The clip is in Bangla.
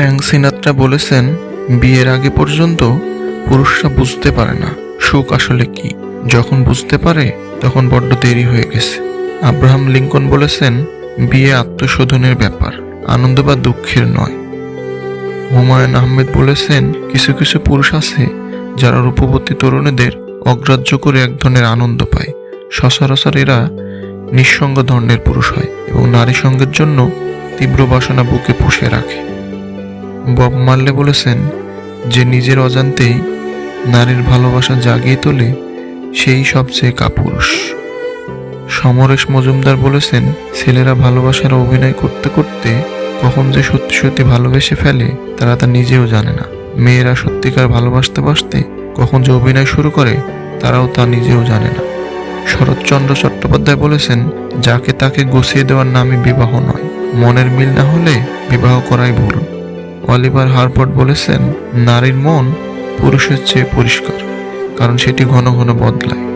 ফ্র্যাঙ্ক সিনাত্রা বলেছেন, বিয়ের আগে পর্যন্ত পুরুষরা বুঝতে পারে না সুখ আসলে কি। যখন বুঝতে পারে, তখন বড্ড দেরি হয়ে গেছে। আব্রাহাম লিঙ্কন বলেছেন, বিয়ে আত্মশোধনের ব্যাপার, আনন্দ বা দুঃখের নয়। হুমায়ুন আহমেদ বলেছেন, কিছু কিছু পুরুষ আছে যারা রূপবতী তরুণীদের অগ্রাহ্য করে এক ধরনের আনন্দ পায়। সচরাচর এরা নিঃসঙ্গ ধরনের পুরুষ হয় এবং নারী সঙ্গের জন্য তীব্র বাসনা বুকে পুষে রাখে। বব মারলে বলেছেন যে নিজের অজান্তেই নারীর ভালোবাসা জাগিয়ে তোলে সেই সবচেয়ে কাপুরুষ সমরেশ মজুমদার বলেছেন, ছেলেরা ভালোবাসার অভিনয় করতে করতে কখন যে সত্যি সত্যি ভালোবেসে ফেলে তারা তা নিজেও জানে না। মেয়েরা সত্যিকার ভালোবাসতে বাসতে কখন যে অভিনয় শুরু করে তারাও তা নিজেও জানে না। শরৎচন্দ্র চট্টোপাধ্যায় বলেছেন, যাকে তাকে গুছিয়ে দেওয়ার নামই বিবাহ নয়। মনের মিল না হলে বিবাহ করাই ভুল। অলিভার হারপট বলেছেন নারীর মন পুরুষের চেয়ে পরিষ্কার কারণ সেটি ঘন ঘন বদলায়।